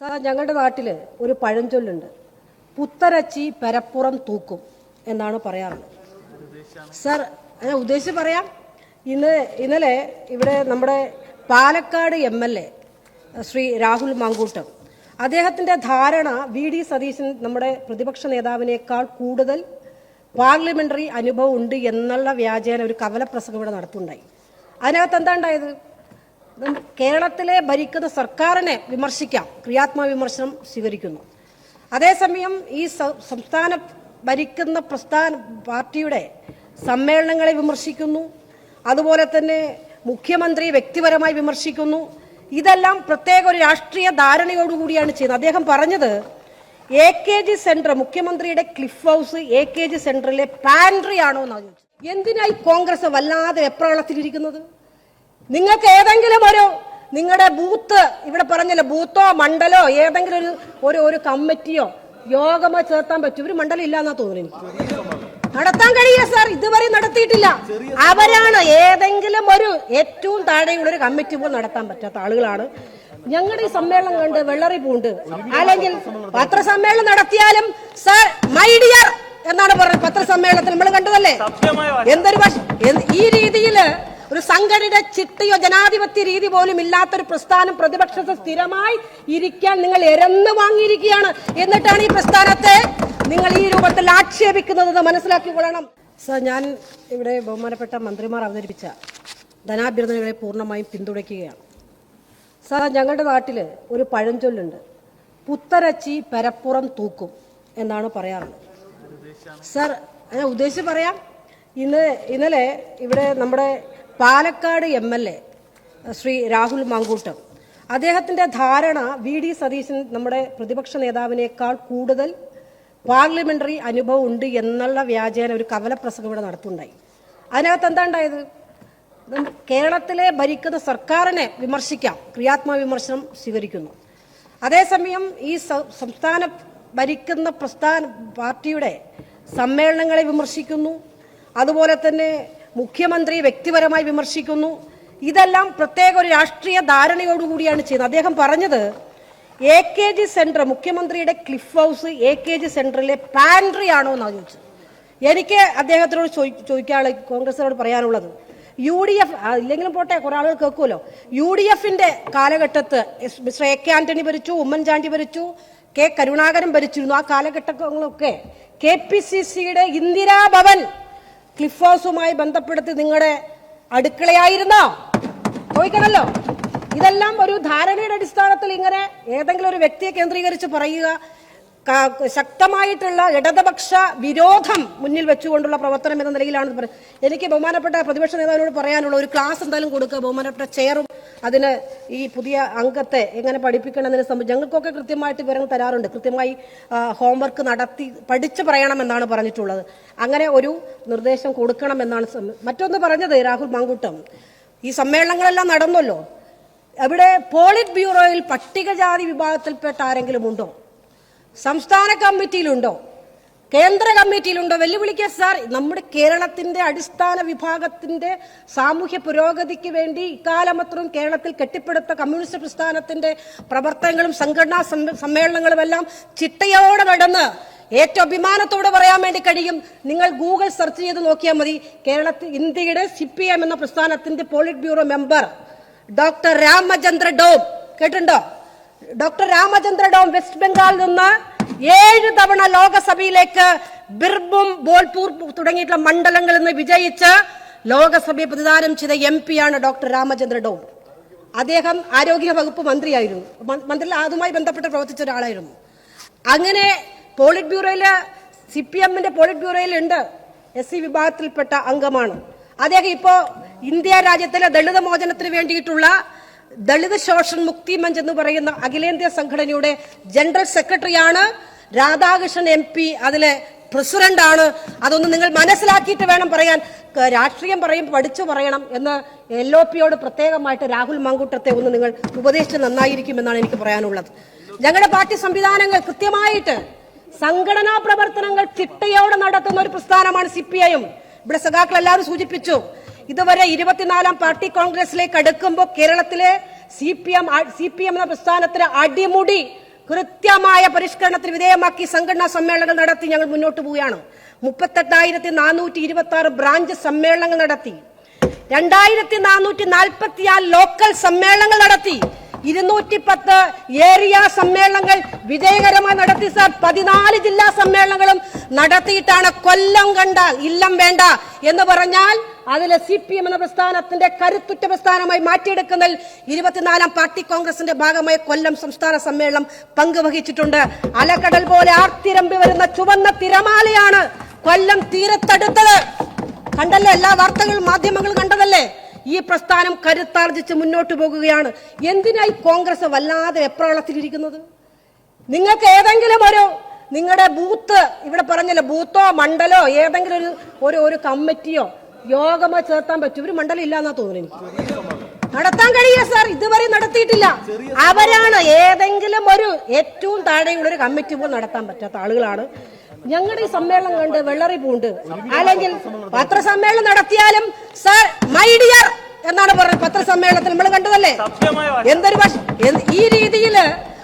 Sir ഞങ്ങളുടെ നാട്ടിൽ ഒരു പഴഞ്ചൊല്ലുണ്ട്. പുത്തരച്ചി പരപ്പുറം തൂക്കും എന്നാണ് പറയാറുള്ളത് സാർ ഞാൻ ഉദ്ദേശിച്ച് പറയാം ഇന്ന് ഇന്നലെ ഇവിടെ നമ്മുടെ Palakkad M L A Shri Rahul Mankoottam അദ്ദേഹത്തിന്റെ ധാരണ വി ഡി സതീശൻ നമ്മുടെ പ്രതിപക്ഷ നേതാവിനേക്കാൾ കൂടുതൽ പാർലമെന്ററി അനുഭവം ഉണ്ട് എന്നുള്ള വ്യാജേന ഒരു കവല പ്രസംഗം ഇവിടെ നടത്തുണ്ടായി അതിനകത്ത് എന്താ ഉണ്ടായത്? കേരളത്തിലെ ഭരിക്കുന്ന സർക്കാരിനെ വിമർശിക്കാം. ക്രിയാത്മക വിമർശനം സ്വീകരിക്കുന്നു. അതേസമയം ഈ സംസ്ഥാന ഭരിക്കുന്ന പ്രസ്ഥാന പാർട്ടിയുടെ സമ്മേളനങ്ങളെ വിമർശിക്കുന്നു. അതുപോലെ തന്നെ മുഖ്യമന്ത്രി വ്യക്തിപരമായി വിമർശിക്കുന്നു. ഇതെല്ലാം പ്രത്യേക ഒരു രാഷ്ട്രീയ ധാരണയോടുകൂടിയാണ് ചെയ്യുന്നത്. അദ്ദേഹം പറഞ്ഞത് എ കെ ജി സെന്റർ മുഖ്യമന്ത്രിയുടെ cliff house A K G സെന്ററിലെ പാൻട്രി ആണോ എന്നാണ് ചോദിച്ചത്. എന്തിനായി കോൺഗ്രസ് വല്ലാതെ വെപ്രളത്തിലിരിക്കുന്നത്? നിങ്ങൾക്ക് ഏതെങ്കിലും ഒരു നിങ്ങളുടെ ബൂത്ത് ഇവിടെ പറഞ്ഞല്ലോ ബൂത്തോ മണ്ഡലോ ഏതെങ്കിലും ഒരു ഒരു ഒരു കമ്മിറ്റിയോ യോഗമോ ചേർത്താൻ പറ്റും. ഒരു മണ്ഡലം ഇല്ലാന്നാ തോന്നുന്നു എനിക്ക്. നടത്താൻ കഴിയില്ല സാർ. ഇതുവരെ നടത്തിയിട്ടില്ല. അവരാണ് ഏതെങ്കിലും ഒരു ഏറ്റവും താഴെയുള്ള ഒരു കമ്മിറ്റി പോലും നടത്താൻ പറ്റാത്ത ആളുകളാണ്. ഞങ്ങളുടെ ഈ സമ്മേളനം കണ്ട് വെള്ളറി പൂണ്ട്. അല്ലെങ്കിൽ പത്രസമ്മേളനം നടത്തിയാലും സാർ മൈ ഡിയർ എന്നാണ് പറഞ്ഞത് പത്രസമ്മേളനത്തിൽ. നമ്മൾ കണ്ടതല്ലേ? എന്തൊരു ഈ രീതിയിൽ ഒരു സംഘടിത ചിട്ടയോ ജനാധിപത്യ രീതി പോലും ഇല്ലാത്തൊരു പ്രസ്ഥാനം പ്രതിപക്ഷത്തെ സ്ഥിരമായി ഇരിക്കാൻ നിങ്ങൾ എരന്ന് വാങ്ങിയിരിക്കുകയാണ്. എന്നിട്ടാണ് ഈ പ്രസ്ഥാനത്തെ നിങ്ങൾ ഈ രൂപത്തിൽ ആക്ഷേപിക്കുന്നത് മനസ്സിലാക്കിക്കൊള്ളണം. സർ ഞാൻ ഇവിടെ ബഹുമാനപ്പെട്ട മന്ത്രിമാർ അവതരിപ്പിച്ച ധനാഭ്യർത്ഥനകളെ പൂർണമായും പിന്തുണയ്ക്കുകയാണ്. സർ ഞങ്ങളുടെ നാട്ടിൽ ഒരു പഴഞ്ചൊല്ലുണ്ട്. പുത്തരച്ചി പരപ്പുറം തൂക്കും എന്നാണ് പറയാറുള്ളത്. സർ ഞാൻ ഉദ്ദേശിച്ച് പറയാം ഇന്ന് ഇന്നലെ ഇവിടെ നമ്മുടെ Palakkad M L A Shri Rahul Mankoottam. അദ്ദേഹത്തിന്റെ ധാരണ വി ഡി സതീശൻ നമ്മുടെ പ്രതിപക്ഷ നേതാവിനേക്കാൾ കൂടുതൽ പാർലമെന്ററി അനുഭവം ഉണ്ട് എന്നുള്ള വ്യാജേന ഒരു കവലപ്രസംഗം ഇവിടെ നടത്തുണ്ടായി അതിനകത്ത് എന്താ ഉണ്ടായത് കേരളത്തിലെ ഭരിക്കുന്ന സർക്കാരിനെ വിമർശിക്കാം ക്രിയാത്മക വിമർശനം സ്വീകരിക്കുന്നു. അതേസമയം ഈ സംസ്ഥാന ഭരിക്കുന്ന പ്രസ്ഥാന പാർട്ടിയുടെ സമ്മേളനങ്ങളെ വിമർശിക്കുന്നു. അതുപോലെ തന്നെ മുഖ്യമന്ത്രി വ്യക്തിപരമായി വിമർശിക്കുന്നു. ഇതെല്ലാം പ്രത്യേക ഒരു രാഷ്ട്രീയ ധാരണയോടുകൂടിയാണ് ചെയ്യുന്നത്. അദ്ദേഹം പറഞ്ഞത് എ കെ ജി സെന്റർ മുഖ്യമന്ത്രിയുടെ cliff house A K G സെന്ററിലെ പാൻട്രി ആണോ എന്നാണ് ചോദിച്ചത്. എനിക്ക് അദ്ദേഹത്തിനോട് ചോദി- ചോദിക്കാനുള്ള കോൺഗ്രസിനോട് പറയാനുള്ളത് യു ഡി എഫ് ഇല്ലെങ്കിലും പോട്ടെ കുറെ ആളുകൾ കേൾക്കുമല്ലോ. യു ഡി എഫിന്റെ കാലഘട്ടത്ത് മിസ്റ്റർ എ കെ ആന്റണി ഭരിച്ചു ഉമ്മൻചാണ്ടി ഭരിച്ചു കെ കരുണാകരൻ ഭരിച്ചിരുന്നു. ആ കാലഘട്ടങ്ങളൊക്കെ കെ പി സി സിയുടെ ഇന്ദിരാഭവൻ ക്ലിഫ് ഹൗസുമായി ബന്ധപ്പെടുത്തി നിങ്ങളുടെ അടുക്കളയായിരുന്നോ? ചോദിക്കണല്ലോ. ഇതെല്ലാം ഒരു ധാരണയുടെ അടിസ്ഥാനത്തിൽ ഇങ്ങനെ ഏതെങ്കിലും ഒരു വ്യക്തിയെ കേന്ദ്രീകരിച്ച് പറയുക ശക്തമായിട്ടുള്ള ഇടതുപക്ഷ വിരോധം മുന്നിൽ വെച്ചുകൊണ്ടുള്ള പ്രവർത്തനം എന്ന നിലയിലാണ് എനിക്ക് ബഹുമാനപ്പെട്ട പ്രതിപക്ഷ നേതാവിനോട് പറയാനുള്ള ഒരു ക്ലാസ് എന്തായാലും കൊടുക്കുക. ബഹുമാനപ്പെട്ട ചെയറും അതിന് ഈ പുതിയ അംഗത്തെ എങ്ങനെ പഠിപ്പിക്കണമെന്നതിനെ സംബന്ധിച്ച് ഞങ്ങൾക്കൊക്കെ കൃത്യമായിട്ട് വിവരങ്ങൾ തരാറുണ്ട്. കൃത്യമായി ഹോംവർക്ക് നടത്തി പഠിച്ചു പറയണമെന്നാണ് പറഞ്ഞിട്ടുള്ളത്. അങ്ങനെ ഒരു നിർദ്ദേശം കൊടുക്കണമെന്നാണ് മറ്റൊന്ന് പറഞ്ഞത് രാഹുൽ മാങ്കൂട്ടം. ഈ സമ്മേളനങ്ങളെല്ലാം നടന്നല്ലോ. അവിടെ പോളിറ്റ് ബ്യൂറോയിൽ പട്ടികജാതി വിഭാഗത്തിൽപ്പെട്ട ആരെങ്കിലും ഉണ്ടോ? സംസ്ഥാന കമ്മിറ്റിയിലുണ്ടോ? കേന്ദ്ര കമ്മിറ്റിയിലുണ്ടോ? വെല്ലുവിളിക്കുക സാർ നമ്മുടെ കേരളത്തിന്റെ അടിസ്ഥാന വിഭാഗത്തിന്റെ സാമൂഹ്യ പുരോഗതിക്ക് വേണ്ടി ഇക്കാലമത്രയും കേരളത്തിൽ കെട്ടിപ്പടുത്ത കമ്മ്യൂണിസ്റ്റ് പ്രസ്ഥാനത്തിന്റെ പ്രവർത്തനങ്ങളും സംഘടനാ സമ്മേ- സമ്മേളനങ്ങളും എല്ലാം ചിട്ടയോടെ നടന്ന് ഏറ്റവും അഭിമാനത്തോടെ പറയാൻ വേണ്ടി കഴിയും. നിങ്ങൾ ഗൂഗിൾ സെർച്ച് ചെയ്ത് നോക്കിയാൽ മതി. കേരളത്തിൽ ഇന്ത്യയുടെ സി എന്ന പ്രസ്ഥാനത്തിന്റെ polit bureau member doctor Ramachandra Dom കേട്ടിട്ടുണ്ടോ? ഡോക്ടർ രാമചന്ദ്ര ഡോം വെസ്റ്റ് ബംഗാളിൽ നിന്ന് ഏഴ് തവണ ലോകസഭയിലേക്ക് ബിർബും ബോൽപൂർ തുടങ്ങിയിട്ടുള്ള മണ്ഡലങ്ങളിൽ നിന്ന് വിജയിച്ച് ലോകസഭയെ പ്രതിദാനം ചെയ്ത എം ആണ് ഡോക്ടർ രാമചന്ദ്ര ഡോം. അദ്ദേഹം ആരോഗ്യ വകുപ്പ് മന്ത്രിയായിരുന്നു. മന്ത്രി അതുമായി ബന്ധപ്പെട്ട് പ്രവർത്തിച്ച ഒരാളായിരുന്നു. അങ്ങനെ പോളിറ്റ് ബ്യൂറോയിൽ സി പി എമ്മിന്റെ പോളിറ്റ് ബ്യൂറോയിലുണ്ട് എസ് സി വിഭാഗത്തിൽപ്പെട്ട അംഗമാണ്. അദ്ദേഹം ഇപ്പോ ഇന്ത്യ രാജ്യത്തിലെ ദളിത് മോചനത്തിന് വേണ്ടിയിട്ടുള്ള ദളിത് ശോഷൺ മുക്തി മഞ്ച് എന്ന് പറയുന്ന അഖിലേന്ത്യാ സംഘടനയുടെ ജനറൽ സെക്രട്ടറിയാണ് രാധാകൃഷ്ണൻ എം പി. അതിലെ പ്രസിഡന്റാണ് അതൊന്ന് നിങ്ങൾ മനസ്സിലാക്കിയിട്ട് വേണം പറയാൻ. രാഷ്ട്രീയം പറയും പഠിച്ചു പറയണം എന്ന് എൽ ഒ പിയോട് പ്രത്യേകമായിട്ട് രാഹുൽ മങ്കൂട്ടത്തെ ഒന്ന് നിങ്ങൾ ഉപദേശിച്ച് നന്നായിരിക്കുമെന്നാണ് എനിക്ക് പറയാനുള്ളത്. ഞങ്ങളുടെ പാർട്ടി സംവിധാനങ്ങൾ കൃത്യമായിട്ട് സംഘടനാ പ്രവർത്തനങ്ങൾ ചിട്ടയോടെ നടത്തുന്ന ഒരു പ്രസ്ഥാനമാണ് സി പി ഐ എം ഇവിടെ സഖാക്കൾ എല്ലാവരും സൂചിപ്പിച്ചു. ഇതുവരെ ഇരുപത്തിനാലാം പാർട്ടി കോൺഗ്രസിലേക്ക് അടുക്കുമ്പോൾ കേരളത്തിലെ C P M C P M എന്ന പ്രസ്ഥാനത്തിന് അടിമുടി കൃത്യമായ പരിഷ്കരണത്തിന് വിധേയമാക്കി സംഘടനാ സമ്മേളനങ്ങൾ നടത്തി ഞങ്ങൾ മുന്നോട്ട് പോവുകയാണ്. മുപ്പത്തെട്ടായിരത്തി നാനൂറ്റി ഇരുപത്തി ആറ് ബ്രാഞ്ച് സമ്മേളനങ്ങൾ നടത്തി. രണ്ടായിരത്തി നാനൂറ്റി നാൽപ്പത്തിയാറ് ലോക്കൽ സമ്മേളനങ്ങൾ നടത്തി. ഇരുന്നൂറ്റി പത്ത് ഏരിയ സമ്മേളനങ്ങൾ വിജയകരമായി നടത്തി സാർ. പതിനാല് ജില്ലാ സമ്മേളനങ്ങളും നടത്തിയിട്ടാണ് കൊല്ലം കണ്ടാൽ ഇല്ലം വേണ്ട എന്ന് പറഞ്ഞാൽ അതിലെ സി പി എം എന്ന പ്രസ്ഥാനത്തിന്റെ കരുത്തുറ്റ പ്രസ്ഥാനമായി മാറ്റിയെടുക്കുന്നതിൽ ഇരുപത്തിനാലാം പാർട്ടി കോൺഗ്രസിന്റെ ഭാഗമായി കൊല്ലം സംസ്ഥാന സമ്മേളനം പങ്കുവഹിച്ചിട്ടുണ്ട്. അലക്കടൽ പോലെ ആർത്തിരമ്പി വരുന്ന ചുവന്ന തിരമാലയാണ് കൊല്ലം തീരത്തടുത്തത്. കണ്ടല്ലോ എല്ലാ വാർത്തകളും മാധ്യമങ്ങളും കണ്ടതല്ലേ? ഈ പ്രസ്ഥാനം കരുത്താർജിച്ച് മുന്നോട്ട് പോകുകയാണ്. എന്തിനായി കോൺഗ്രസ് വല്ലാതെ വെപ്രാളത്തിലിരിക്കുന്നത്? നിങ്ങൾക്ക് ഏതെങ്കിലും ഒരു നിങ്ങളുടെ ബൂത്ത് ഇവിടെ പറഞ്ഞല്ലോ ബൂത്തോ മണ്ഡലോ ഏതെങ്കിലും ഒരു ഒരു കമ്മിറ്റിയോ യോഗമോ ചേർത്താൻ പറ്റും. ഒരു മണ്ഡലം ഇല്ലാന്നാ തോന്നുന്നു എനിക്ക്. നടത്താൻ കഴിയില്ല സാർ ഇതുവരെ നടത്തിയിട്ടില്ല. അവരാണ് ഏതെങ്കിലും ഒരു ഏറ്റവും താഴെയുള്ള ഒരു കമ്മിറ്റി പോലും നടത്താൻ പറ്റാത്ത ആളുകളാണ്. ഞങ്ങളുടെ ഈ സമ്മേളനം കണ്ട് വെള്ളറി പൂണ്ട്. അല്ലെങ്കിൽ പത്രസമ്മേളനം നടത്തിയാലും സാർ മൈ ഡിയർ എന്നാണ് പറഞ്ഞത് പത്രസമ്മേളനത്തിൽ. നമ്മൾ കണ്ടതല്ലേ? എന്തൊരു ഈ രീതിയിൽ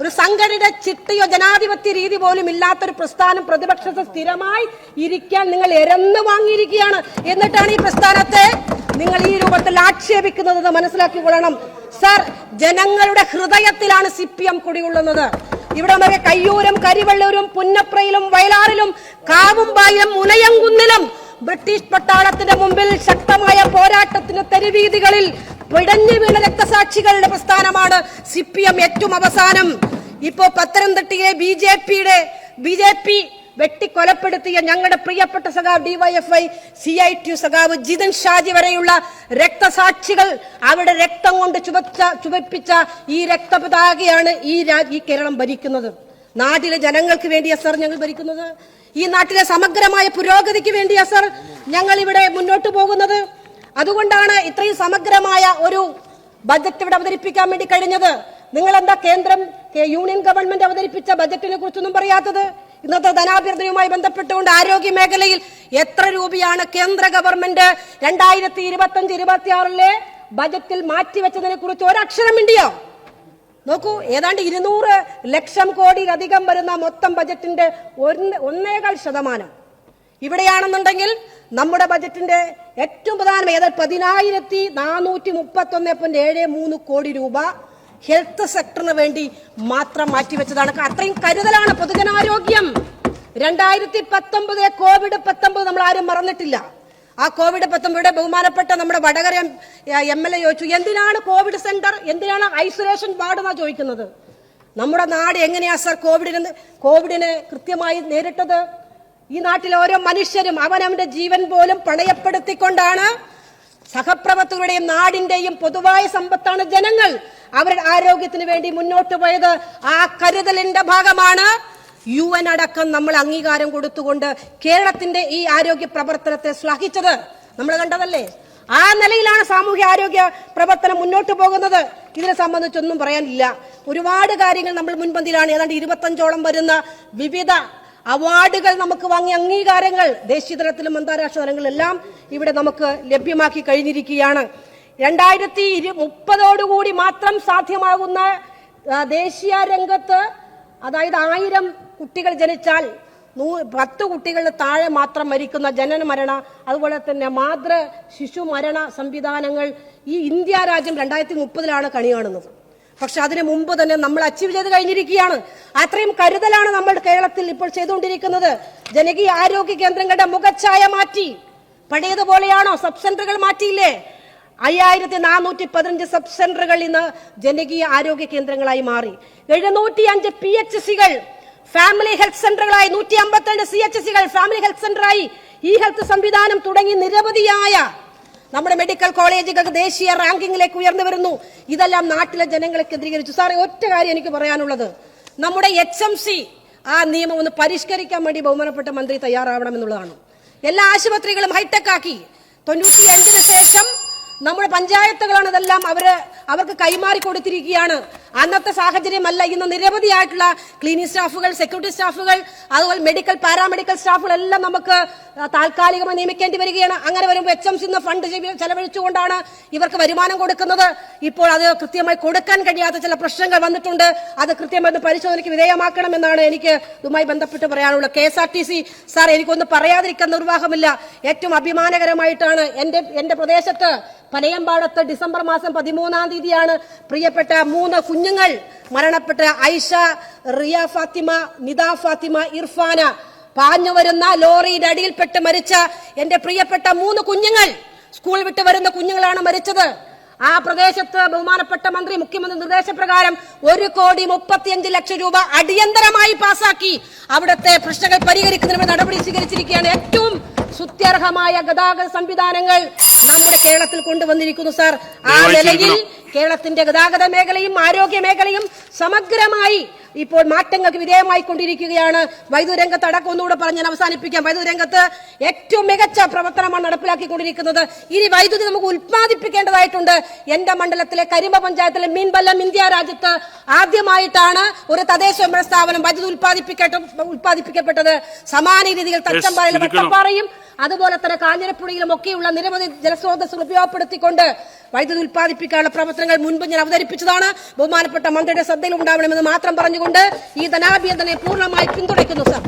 ഒരു സംഘടിത ചിട്ടയോ ജനാധിപത്യ രീതി പോലും ഇല്ലാത്തൊരു പ്രസ്ഥാനം പ്രതിപക്ഷത്തെ സ്ഥിരമായി ഇരിക്കാൻ നിങ്ങൾ എരന്ന് വാങ്ങിയിരിക്കുകയാണ്. എന്നിട്ടാണ് ഈ പ്രസ്ഥാനത്തെ നിങ്ങൾ ഈ രൂപത്തിൽ ആക്ഷേപിക്കുന്നത് മനസ്സിലാക്കി കൊള്ളണം സർ ജനങ്ങളുടെ ഹൃദയത്തിലാണ് സി പി എം കുടികൊള്ളുന്നത്. ഇവിടെ നമുക്ക് കയ്യൂരും കരിവള്ളൂരും പുന്നപ്രയിലും വയലാറിലും കാവുംബായിലും മുനയങ്കുന്നിലും ബ്രിട്ടീഷ് പട്ടാളത്തിന്റെ മുമ്പിൽ ശക്തമായ പോരാട്ടത്തിന് തെരുവീതികളിൽ പിടഞ്ഞു വീണ രക്തസാക്ഷികളുടെ പ്രസ്ഥാനമാണ് സി പി എം ഏറ്റവും അവസാനം. ഇപ്പോ പത്തനംതിട്ടയെ ബി ജെ പിയുടെ ബി ജെ പി വെട്ടിക്കൊലപ്പെടുത്തിയ ഞങ്ങളുടെ പ്രിയപ്പെട്ട സഖാവ് ഡിവൈഎഫ്ഐ സി ഐ ടി സഖാവ് ജിതൻ ഷാജി വരെയുള്ള രക്തസാക്ഷികൾ അവരുടെ രക്തം കൊണ്ട് ചുവച്ച ചുവപ്പിച്ച ഈ രക്തപതാകയാണ് ഈ ഈ കേരളം ഭരിക്കുന്നത്. നാട്ടിലെ ജനങ്ങൾക്ക് വേണ്ടിയാ സർ ഞങ്ങൾ ഭരിക്കുന്നത്. ഈ നാട്ടിലെ സമഗ്രമായ പുരോഗതിക്ക് വേണ്ടിയാ സർ ഞങ്ങൾ ഇവിടെ മുന്നോട്ട് പോകുന്നത്. അതുകൊണ്ടാണ് ഇത്രയും സമഗ്രമായ ഒരു ബജറ്റ് ഇവിടെ അവതരിപ്പിക്കാൻ വേണ്ടി കഴിഞ്ഞത്. നിങ്ങൾ എന്താ കേന്ദ്രം യൂണിയൻ ഗവൺമെന്റ് അവതരിപ്പിച്ച ബജറ്റിനെ കുറിച്ചൊന്നും പറയാത്തത്? ഇന്നത്തെ ധനാഭ്യർത്ഥനയുമായി ബന്ധപ്പെട്ടുകൊണ്ട് ആരോഗ്യ മേഖലയിൽ എത്ര രൂപയാണ് കേന്ദ്ര ഗവൺമെന്റ് രണ്ടായിരത്തി ഇരുപത്തി അഞ്ച് ഇരുപത്തി ആറിലെ ബജറ്റിൽ മാറ്റിവെച്ചതിനെ കുറിച്ച് ഒരക്ഷരം ഇണ്ടിയോ നോക്കൂ ഏതാണ്ട് ഇരുന്നൂറ് ലക്ഷം കോടിയിലധികം വരുന്ന മൊത്തം ബജറ്റിന്റെ ഒന്ന് ഒന്നേകാൽ ശതമാനം. ഇവിടെയാണെന്നുണ്ടെങ്കിൽ നമ്മുടെ ബജറ്റിന്റെ ഏറ്റവും പ്രധാനം ഏതാണ്ട് പതിനായിരത്തി നാനൂറ്റി മുപ്പത്തി ഒന്ന് പോയിന്റ് ഏഴ് മൂന്ന് കോടി രൂപ ഹെൽത്ത് സെക്ടറിന് വേണ്ടി മാത്രം മാറ്റിവെച്ചതാണ്. അത്രയും കരുതലാണ് പൊതുജനാരോഗ്യം. രണ്ടായിരത്തി പത്തൊമ്പത് കോവിഡ് പത്തൊമ്പത് നമ്മൾ ആരും മറന്നിട്ടില്ല. ആ കോവിഡ് പത്തൊമ്പതിയുടെ ബഹുമാനപ്പെട്ട നമ്മുടെ വടകര എം എൽ എ ചോദിച്ചു എന്തിനാണ് കോവിഡ് സെന്റർ? എന്തിനാണ് ഐസൊലേഷൻ വാർഡ് എന്നാ ചോദിക്കുന്നത്? നമ്മുടെ നാട് എങ്ങനെയാ സർ കോവിഡിന് കോവിഡിനെ കൃത്യമായി നേരിട്ടത്? ഈ നാട്ടിലെ ഓരോ മനുഷ്യരും അവനവന്റെ ജീവൻ പോലും പണയപ്പെടുത്തിക്കൊണ്ടാണ് സഹപ്രവർത്തകരുടെയും നാടിന്റെയും പൊതുവായ സമ്പത്താണ് ജനങ്ങൾ. അവരുടെ ആരോഗ്യത്തിന് വേണ്ടി മുന്നോട്ട് പോയത് ആ കരുതലിന്റെ ഭാഗമാണ്. യു എൻ അടക്കം നമ്മൾ അംഗീകാരം കൊടുത്തുകൊണ്ട് കേരളത്തിന്റെ ഈ ആരോഗ്യ പ്രവർത്തനത്തെ ശ്ലാഘിച്ചത്. നമ്മൾ കണ്ടതല്ലേ? ആ നിലയിലാണ് സാമൂഹ്യ ആരോഗ്യ പ്രവർത്തനം മുന്നോട്ട് പോകുന്നത്. ഇതിനെ സംബന്ധിച്ചൊന്നും പറയാനില്ല. ഒരുപാട് കാര്യങ്ങൾ നമ്മൾ മുൻപന്തിയിലാണ്. ഏതാണ്ട് ഇരുപത്തഞ്ചോളം വരുന്ന വിവിധ അവാർഡുകൾ നമുക്ക് വാങ്ങിയ അംഗീകാരങ്ങൾ ദേശീയ തലത്തിലും അന്താരാഷ്ട്ര തലങ്ങളിലും എല്ലാം ഇവിടെ നമുക്ക് ലഭ്യമാക്കി കഴിഞ്ഞിരിക്കുകയാണ്. രണ്ടായിരത്തി ഇരു മുപ്പതോടുകൂടി മാത്രം സാധ്യമാകുന്ന ദേശീയ രംഗത്ത് അതായത് ആയിരം കുട്ടികൾ ജനിച്ചാൽ നൂ പത്ത് കുട്ടികളുടെ താഴെ മാത്രം മരിക്കുന്ന ജനന മരണ അതുപോലെ തന്നെ മാതൃ ശിശു മരണ സംവിധാനങ്ങൾ ഈ ഇന്ത്യ രാജ്യം രണ്ടായിരത്തി മുപ്പതിലാണ് കണി കാണുന്നത്. പക്ഷെ അതിനു മുമ്പ് തന്നെ നമ്മൾ അച്ചീവ് ചെയ്ത് കഴിഞ്ഞിരിക്കുകയാണ്. അത്രയും കരുതലാണ് നമ്മൾ കേരളത്തിൽ ഇപ്പോൾ ചെയ്തുകൊണ്ടിരിക്കുന്നത്. ജനകീയ ആരോഗ്യ കേന്ദ്രങ്ങളുടെ മുഖച്ഛായ മാറ്റി. പഴയതുപോലെയാണോ? സബ് സെന്ററുകൾ മാറ്റിയില്ലേ? അയ്യായിരത്തി നാനൂറ്റി പതിനഞ്ച് സബ് സെന്ററുകൾ ഇന്ന് ജനകീയ ആരോഗ്യ കേന്ദ്രങ്ങളായി മാറി. എഴുന്നൂറ്റി അഞ്ച് പി എച്ച് സികൾ ഫാമിലി ഹെൽത്ത് സെന്ററുകളായി നൂറ്റി അമ്പത്തിരണ്ട് സി എച്ച് സികൾ ഫാമിലി ഹെൽത്ത് സെന്ററായി ഈ ഹെൽത്ത് സംവിധാനം തുടങ്ങി നിരവധിയായ നമ്മുടെ മെഡിക്കൽ കോളേജുകൾക്ക് ദേശീയ റാങ്കിങ്ങിലേക്ക് ഉയർന്നു വരുന്നു. ഇതെല്ലാം നാട്ടിലെ ജനങ്ങളെ കേന്ദ്രീകരിച്ചു സാറേ ഒറ്റ കാര്യം എനിക്ക് പറയാനുള്ളത്. നമ്മുടെ എച്ച് എം സി ആ നിയമം ഒന്ന് പരിഷ്കരിക്കാൻ വേണ്ടി ബഹുമാനപ്പെട്ട മന്ത്രി തയ്യാറാവണം എന്നുള്ളതാണ് എല്ലാ ആശുപത്രികളും ഹൈടെക് ആക്കി. തൊണ്ണൂറ്റി അഞ്ചിന് ശേഷം നമ്മുടെ പഞ്ചായത്തുകളാണ് ഇതെല്ലാം അവർ അവർക്ക് കൈമാറി കൊടുത്തിരിക്കുകയാണ്. അന്നത്തെ സാഹചര്യമല്ല ഇന്ന് നിരവധിയായിട്ടുള്ള ക്ലീനിങ് സ്റ്റാഫുകൾ സെക്യൂരിറ്റി സ്റ്റാഫുകൾ അതുപോലെ മെഡിക്കൽ പാരാമെഡിക്കൽ സ്റ്റാഫുകൾ എല്ലാം നമുക്ക് താൽക്കാലികമായി നിയമിക്കേണ്ടി വരികയാണ്. അങ്ങനെ വരുമ്പോൾ എച്ച് എം സിന്ന് ഫണ്ട് ചെലവഴിച്ചുകൊണ്ടാണ് ഇവർക്ക് വരുമാനം കൊടുക്കുന്നത്. ഇപ്പോൾ അത് കൃത്യമായി കൊടുക്കാൻ കഴിയാത്ത ചില പ്രശ്നങ്ങൾ വന്നിട്ടുണ്ട്. അത് കൃത്യമായി പരിശോധനയ്ക്ക് വിധേയമാക്കണമെന്നാണ് എനിക്ക് ഇതുമായി ബന്ധപ്പെട്ട് പറയാനുള്ളത്. K S R T C sir എനിക്കൊന്ന് പറയാതിരിക്കാൻ നിർവാഹമില്ല. ഏറ്റവും അഭിമാനകരമായിട്ടാണ് എന്റെ എന്റെ പ്രദേശത്ത് പനയമ്പാടത്ത് ഡിസംബർ മാസം പതിമൂന്നാം തീയതിയാണ് പ്രിയപ്പെട്ട മൂന്ന് കുഞ്ഞുങ്ങൾ മരണപ്പെട്ട ഐഷ റിയ ഫാത്തിമ നിദാ ഫാത്തിമ ഇർഫാന പാഞ്ഞു വരുന്ന ലോറിയുടെ അടിയിൽപ്പെട്ട് മരിച്ച എന്റെ പ്രിയപ്പെട്ട മൂന്ന് കുഞ്ഞുങ്ങൾ. സ്കൂൾ വിട്ട് വരുന്ന കുഞ്ഞുങ്ങളാണ് മരിച്ചത്. ആ പ്രദേശത്ത് ബഹുമാനപ്പെട്ട മന്ത്രി മുഖ്യമന്ത്രി നിർദ്ദേശപ്രകാരം ഒരു കോടി മുപ്പത്തിയഞ്ച് ലക്ഷം രൂപ അടിയന്തരമായി പാസാക്കി. അവിടുത്തെ പ്രശ്നങ്ങൾ പരിഹരിക്കുന്നതിന് നടപടി സ്വീകരിച്ചിരിക്കുകയാണ് ഏറ്റവും സുത്യർഹമായ ഗതാഗത സംവിധാനങ്ങൾ നമ്മുടെ കേരളത്തിൽ കൊണ്ടുവന്നിരിക്കുന്നു സാർ. ആ നിലയിൽ. കേരളത്തിന്റെ ഗതാഗത മേഖലയും ആരോഗ്യ മേഖലയും സമഗ്രമായി ഇപ്പോൾ മാറ്റങ്ങൾക്ക് വിധേയമായി കൊണ്ടിരിക്കുകയാണ്. വൈദ്യുത രംഗത്ത് അടക്കം ഒന്നുകൂടെ പറഞ്ഞ് ഞാൻ അവസാനിപ്പിക്കാം. വൈദ്യുത രംഗത്ത് ഏറ്റവും മികച്ച പ്രവർത്തനമാണ് നടപ്പിലാക്കിക്കൊണ്ടിരിക്കുന്നത്. ഇനി വൈദ്യുതി നമുക്ക് ഉത്പാദിപ്പിക്കേണ്ടതായിട്ടുണ്ട് എന്റെ മണ്ഡലത്തിലെ കരിമ്പ പഞ്ചായത്തിലെ മീൻപല്ലം ഇന്ത്യ രാജ്യത്ത് ആദ്യമായിട്ടാണ് ഒരു തദ്ദേശ സ്ഥാപനം വൈദ്യുതി ഉത്പാദിപ്പിക്കട്ട ഉത്പാദിപ്പിക്കപ്പെട്ടത് സമാന രീതിയിൽ തച്ചമ്പാറയിലും. വട്ടപ്പാറയും അതുപോലെ തന്നെ കാഞ്ഞിരപ്പുഴയിലും ഒക്കെയുള്ള നിരവധി ജലസ്രോതസ്സുകൾ ഉപയോഗപ്പെടുത്തിക്കൊണ്ട് വൈദ്യുതി ഉത്പാദിപ്പിക്കാനുള്ള പ്രവർത്തനങ്ങൾ മുൻപ് ഞാൻ അവതരിപ്പിച്ചതാണ്. ബഹുമാനപ്പെട്ട മന്ത്രിയുടെ ശ്രദ്ധയിൽ ഉണ്ടാവണമെന്ന് മാത്രം പറഞ്ഞുകൊണ്ട് ഈ ധനാഭ്യർത്ഥനയെ പൂർണമായി പിന്തുണയ്ക്കുന്നു സർ.